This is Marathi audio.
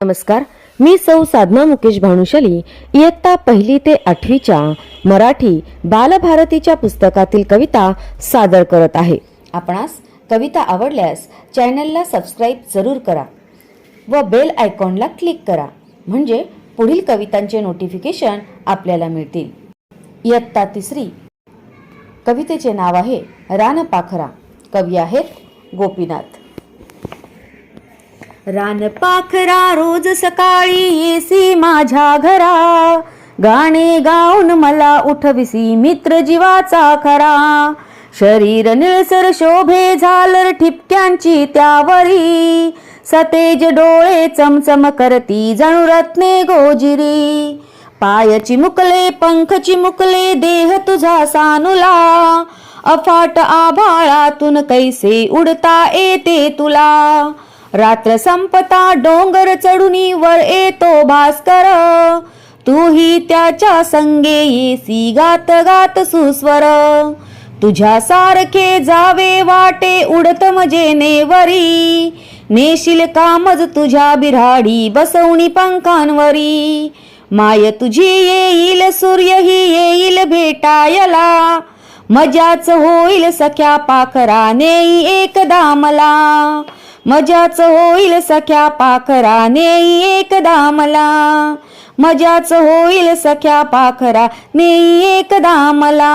नमस्कार मी सौ साधना मुकेश भानुशाली इयत्ता पहिली ते आठवीच्या मराठी बालभारतीच्या पुस्तकातील कविता सादर करत आहे. आपणास कविता आवडल्यास चॅनलला सबस्क्राईब जरूर करा व बेल आयकॉनला क्लिक करा म्हणजे पुढील कवितांचे नोटिफिकेशन आपल्याला मिळतील. इयत्ता तिसरी. कवितेचे नाव आहे रानपाखरा. कवी आहेत गोपीनाथ. रानपाखरा रोज सकाळी येसी माझ्या घरा. गाणे गाऊन मला उठविसी मित्र जीवाचा खरा. शरीर निळसर शोभे झालर ठिपक्यांची त्यावरी. सतेज डोळे चमचम करती जणू रत्ने गोजिरी. पाय चिमुकले पंख चिमुकले देह तुझा सानुला. अफाट आभाळातून कैसे उडता येते तुला? रात्र संपता डोंगर चढुनी वर येतो भास्कर. तूही त्याच्या संगे येसी गात गात सुस्वर. तुझ्या सारखे जावे वाटे उडत मजे नेवरी. नेशील कामज तुझ्या बिराडी बसवणी पंखांवरी. माय तुझी येईल सूर्यही येईल भेटायला. मजाच होईल सख्या पाखराने एकदा मला मजाच होईल सख्या पाखराने एकदा मला. मजाच होईल सख्या पाखरा ने एकदा मला.